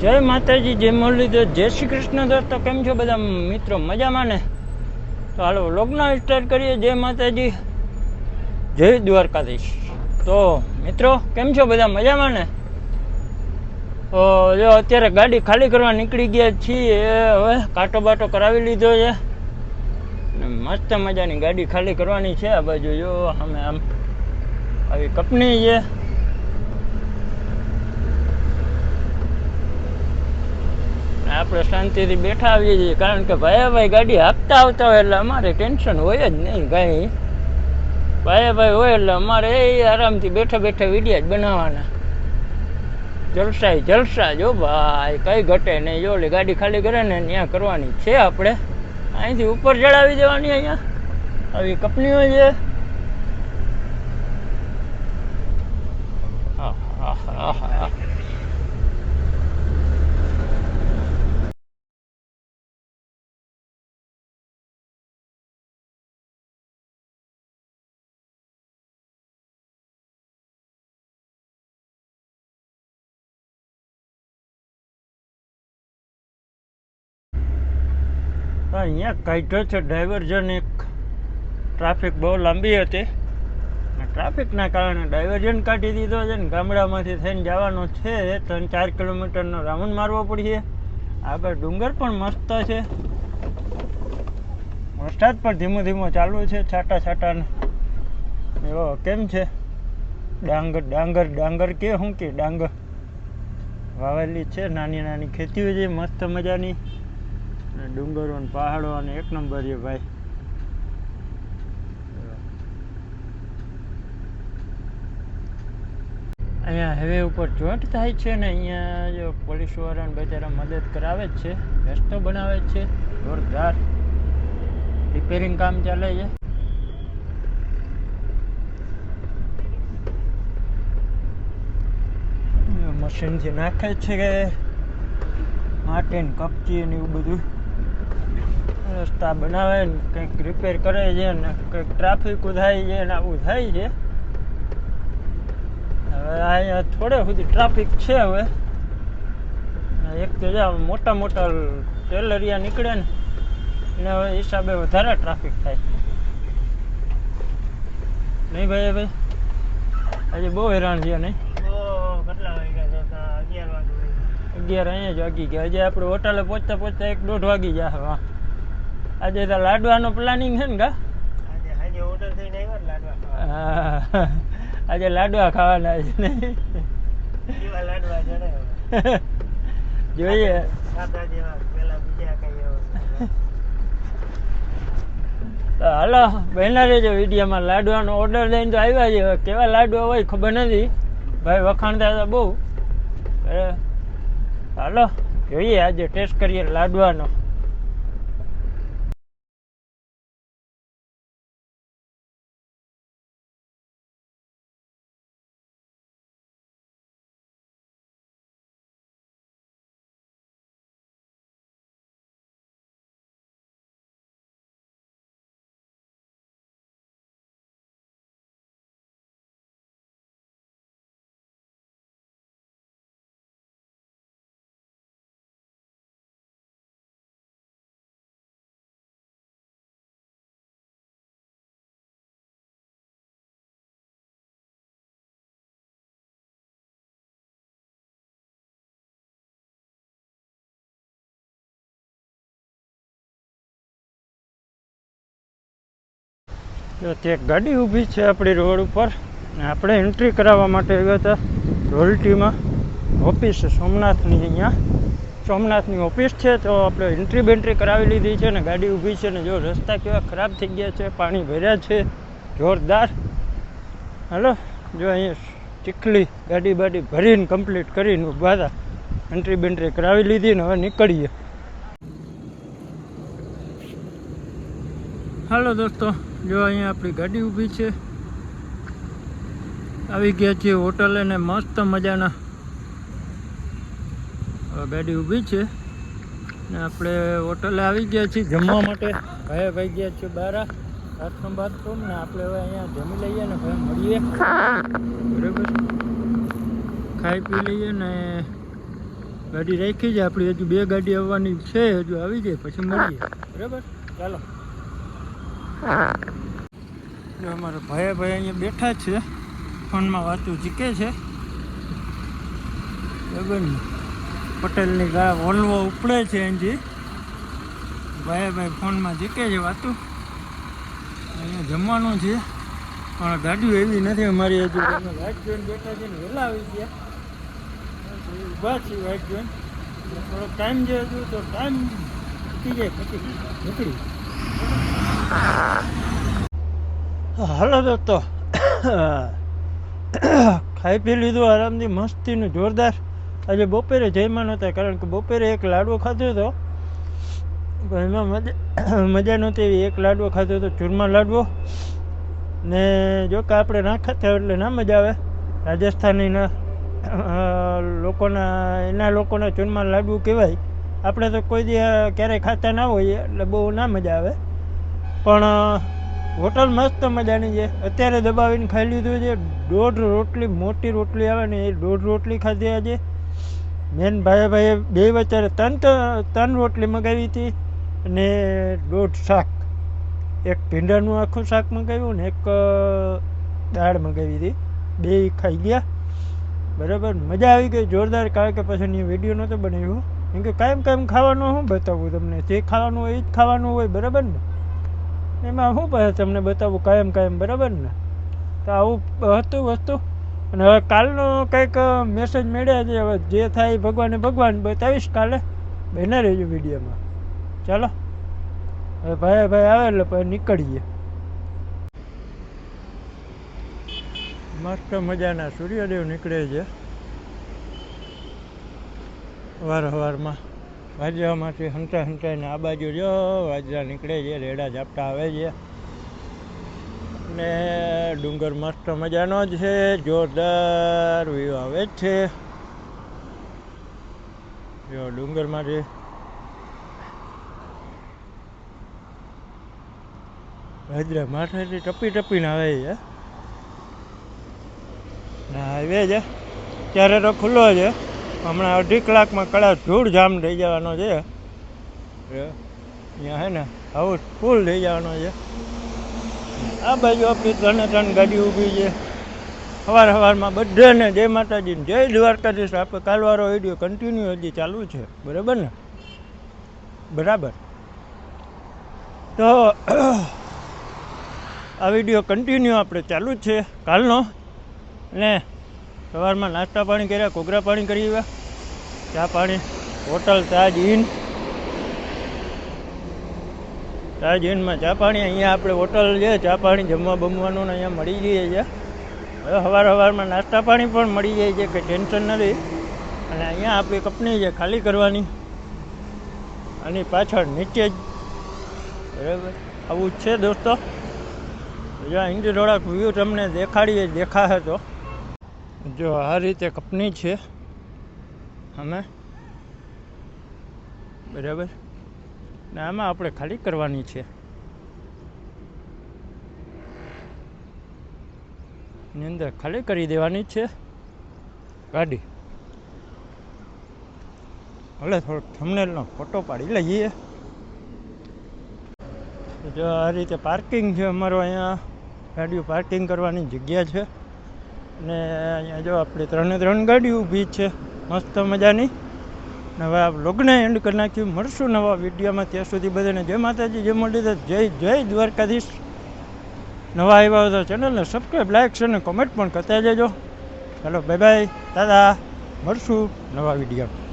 જય માતાજી, જય મુરલીધર જય શ્રી કૃષ્ણ દોસ્તો કેમ છો બધા મિત્રો? મજામાં ને? તો હાલો, વ્લોગના સ્ટાર્ટ કરીએ. જય માતાજી, જય દ્વારકાધીશ. તો મિત્રો, કેમ છો બધા? મજામાં ને? તો જો અત્યારે ગાડી ખાલી કરવા નીકળી ગયા છીએ. હવે કાંટો બાટો કરાવી લીધો છે. મસ્ત મજાની ગાડી ખાલી કરવાની છે આ બાજુ. જો, અમે આમ આવી કંપની છે. આપણે શાંતિથી બેઠા આવીએ છીએ, કારણ કે ભાઈ ભાઈ ગાડી હાંકતા આવતા હોય એટલે અમારે ટેન્શન હોય જ નહીં કાંઈ. ભાઈ ભાઈ હોય એટલે અમારે એ આરામથી બેઠા બેઠા વિડિયા જ બનાવવાના. જલસા જલસા જો ભાઈ, કઈ ઘટે નહીં. જો ઓલી ગાડી ખાલી કરે ને ત્યાં કરવાની છે આપણે. અહીંથી ઉપર ચડાવી દેવાની અહીંયા. આવી કંપનીઓ છે. હા હા હા. અહીંયા કાઢ્યો છે ડાયવર્ઝન એક. ટ્રાફિક બહુ લાંબી હતી. ટ્રાફિકના કારણે ડાયવર્ઝન કાઢી દીધો છે ને ગામડામાંથી થઈને જવાનો છે, ત્રણ ચાર કિલોમીટરનો રાઉન્ડ મારવો પડશે. આગળ ડુંગર પણ મસ્ત છે. વરસાદ પણ ધીમો ધીમો ચાલુ છે, છાટા છાટાને. એવો કેમ છે? ડાંગર ડાંગર ડાંગર કે શું કે ડાંગર? વાવેલી છે, નાની નાની ખેતીઓ છે, મસ્ત મજાની. અને ડુંગરો ને પહાડો અને એક નંબર છે ભાઈ. અહીંયા હવે ઉપર જોઈન્ટ થાય છે ને અહીંયા જો પોલીસ વાળાને બચારા મદદ કરાવે જ છે. રસ્તો બનાવે છે. જોરદાર. રિપેરિંગ કામ ચાલે છે. મશીનથી નાખે છે. કે માટીને કપચી ને એવું બધું. રસ્તા બનાવે ને કંઈક રિપેર કરે છે ને કંઈક ટ્રાફિક થાય છે ને આવું થાય છે. હવે અહીંયા થોડે સુધી ટ્રાફિક છે હવે. એક તો જો મોટા મોટા ટેલરિયા નીકળે ને એને હવે હિસાબે વધારે ટ્રાફિક થાય. નહીં ભાઈ ભાઈ? આજે બહુ હેરાન છે? નહીં અગિયાર અહીંયા જ વાગી ગયા. હજી આપણે હોટલે પહોંચતા પહોંચતા એક દોઢ વાગી જાય હા. આજે તો લાડવાનો પ્લાનિંગ છે ને ગા આજે લાડવા ખાવાના છે ને. જોઈએ. તો હાલો બહેના રહેજો વિડીયોમાં. લાડવાનો ઓર્ડર લઈને તો આવ્યા છે. કેવા લાડવા હોય ખબર નથી. ભાઈ વખાણતા હતા બહુ. હાલો જોઈએ આજે ટેસ્ટ કરીએ લાડવાનો. જો તે ગાડી ઊભી છે આપણી રોડ ઉપર. આપણે એન્ટ્રી કરાવવા માટે ગયા હતા રોયલ્ટીમાં. ઓફિસ સોમનાથની અહીંયા. સોમનાથની ઓફિસ છે, તો આપણે એન્ટ્રી બેન્ટ્રી કરાવી લીધી છે ને ગાડી ઊભી છે ને જો રસ્તા કેવા ખરાબ થઈ ગયા છે, પાણી ભર્યા છે, જોરદાર. હલો, જો અહીંયા ચીખલી ગાડી બાડી ભરીને કમ્પ્લીટ કરીને ઊભા હતા. એન્ટ્રી બેન્ટ્રી કરાવી લીધી ને હવે નીકળીએ. હાલો દોસ્તો જો અહીંયા આપણી ગાડી ઊભી છે. આવી ગયા છીએ હોટલે ને મસ્ત મજાના. ગાડી ઊભી છે. ને આપણે હોટલે આવી ગયા છીએ જમવા માટે. ભાઈ ભાઈ ગયા છીએ બહાર બાથરૂમ બાથરૂમ ને આપણે હવે અહીંયા જમી લઈએ ને ભાઈ મળીએ. બરાબર? ખાઈ પી લઈએ ને ગાડી રાખી છે. આપણી હજુ બે ગાડી આવવાની છે. હજુ આવી જાય, પછી મળીએ. બરાબર? ચાલો. જો અમારા ભાઈ ભાઈ અહીંયા બેઠા છે, ફોનમાં વાતું જીકે છે. બરાબર પટેલની ગા વોલ્વો ઉપડે છે એનજી ભાઈ ભાઈ ફોનમાં જીકે છે વાતું. અહીંયા જમવાનું છે, પણ ગાડીઓ એવી નથી અમારી હજુ. વાઇટ જોઈને બેઠા છે ને વહેલા આવી ગયા. ઊભા છીએ વાઇટ જોઈને. થોડો ટાઈમ જે હજુ, તો ટાઈમ ઉઠી જાય પછી. નીકળી. હાલો દોસ્તો. ખાઈ પી લીધું, આરામથી મસ્તીનું જોરદાર. આજે બપોરે જયમાં નહોતા, કારણ કે બપોરે એક લાડવો ખાધો હતો. એમાં મજા મજા નહોતી એવી એક લાડવો ખાધો હતો, ચૂરમા લાડવો. ને જો કે આપણે ના ખાતા એટલે ના મજા આવે. રાજસ્થાનીના લોકોના, એના લોકોના ચૂરમા લાડુ કહેવાય. આપણે તો કોઈ દી ક્યારેય ખાતા ના હોઈએ, એટલે બહુ ના મજા આવે. પણ હોટલ મસ્ત મજાની છે. અત્યારે દબાવીને ખાઈ લીધું છે. દોઢ રોટલી, મોટી રોટલી આવે ને એ દોઢ રોટલી ખાધી આજે. મેન ભાઈ ભાઈએ બે વચ્ચે ત્રણ ત્રણ રોટલી મગાવી હતી અને દોઢ શાક. એક ભીંડાનું આખું શાક મંગાવ્યું ને એક દાળ મંગાવી હતી. બે ખાઈ ગયા. બરાબર? મજા આવી ગઈ, જોરદાર. કારણ કે પછી વીડિયો નહોતો બનાવ્યો. કેમ કે કાયમ કાયમ ખાવાનું શું બતાવવું તમને? જે ખાવાનું હોય એ જ ખાવાનું હોય. બરાબર ને? એમાં શું પાસે તમને બતાવવું કાયમ કાયમ, બરાબર ને? તો આવું હતું વસ્તુ. અને હવે કાલનો કંઈક મેસેજ મળ્યા છે, હવે જે થાય ભગવાને ભગવાન બતાવીશ કાલે. બના રહેજો વિડીયોમાં. ચાલો. હવે ભાઈ ભાઈ આવે એટલે પછી નીકળીએ. મસ્ત મજાના સૂર્યદેવ નીકળે છે. વાર સવારમાં વાજરામાંથી હંતા હંતાઈને આ બાજુ જો વાજરા નીકળે છે, રેડા ઝાપટા આવે છે. ને ડુંગર મસ્ત મજાનો છે, જોરદાર વ્યૂ આવે જ છે. જો ડુંગરમાંથી વાજરા માથેથી ટપી ટપીને આવે છે. ના, હાઈવે છે. ત્યારે તો ખુલ્લો છે. હમણાં અઢી કલાકમાં કડા ધૂળ જામ થઈ જવાનો છે. અહીંયા હે ને હાઉસ ફૂલ થઈ જવાનો છે. આ બાજુ આપણી ત્રણે ત્રણ ગાડી ઊભી છે. સવાર સવારમાં બધાને જય માતાજી જય દ્વારકાધીશ. આપણે કાલવારો વીડિયો કન્ટિન્યુ હજી ચાલુ છે. બરાબર ને? બરાબર. તો આ વીડિયો કન્ટિન્યુ આપણે ચાલુ જ છે. કાલનો. ને સવારમાં નાસ્તા પાણી કર્યા કોગરા પાણી કરી આવ્યા. ચા પાણી, હોટલ તાજ ઇન તાજ ઇનમાં ચા પાણી, અહીંયા આપણે હોટલ છે, ચા પાણી જમવા બમવાનું ને અહીંયા મળી જઈએ છે. હવે સવાર સવારમાં નાસ્તા પાણી પણ મળી જાય છે કે ટેન્શન નથી. અને અહીંયા આપણી કંપની છે, ખાલી કરવાની. આની પાછળ નીચે જ. બરાબર? આવું જ છે દોસ્તો. જો અહીંથી થોડાક વ્યૂ તમને દેખાડીએ, દેખાશે તો. જો આ રીતે કંપની છે. અમે. બરાબર? ને આમાં આપણે ખાલી કરવાની છે. ની અંદર ખાલી કરી દેવાની છે. ગાડી. હવે થોડોક થમનેલનો ફોટો પાડી લઈએ. જો આ રીતે પાર્કિંગ છે અમારો અહીંયા. ગાડીઓ પાર્કિંગ કરવાની જગ્યા છે. ને અહીંયા જો આપણે ત્રણે ત્રણ ગાડી ઊભી છે. મસ્ત મજાની. હવે આ લોગને એન્ડ કરી નાખ્યું. મળશું નવા વિડીયોમાં. ત્યાં સુધી બધાને જય માતાજી, જય મળી જય જય દ્વારકાધીશ. નવા આવ્યા હોય તો ચેનલને સબસ્ક્રાઈબ લાઈક છે ને કોમેન્ટ પણ કરતા જજો ચાલો બાય બાય દાદા મળશું નવા વીડિયો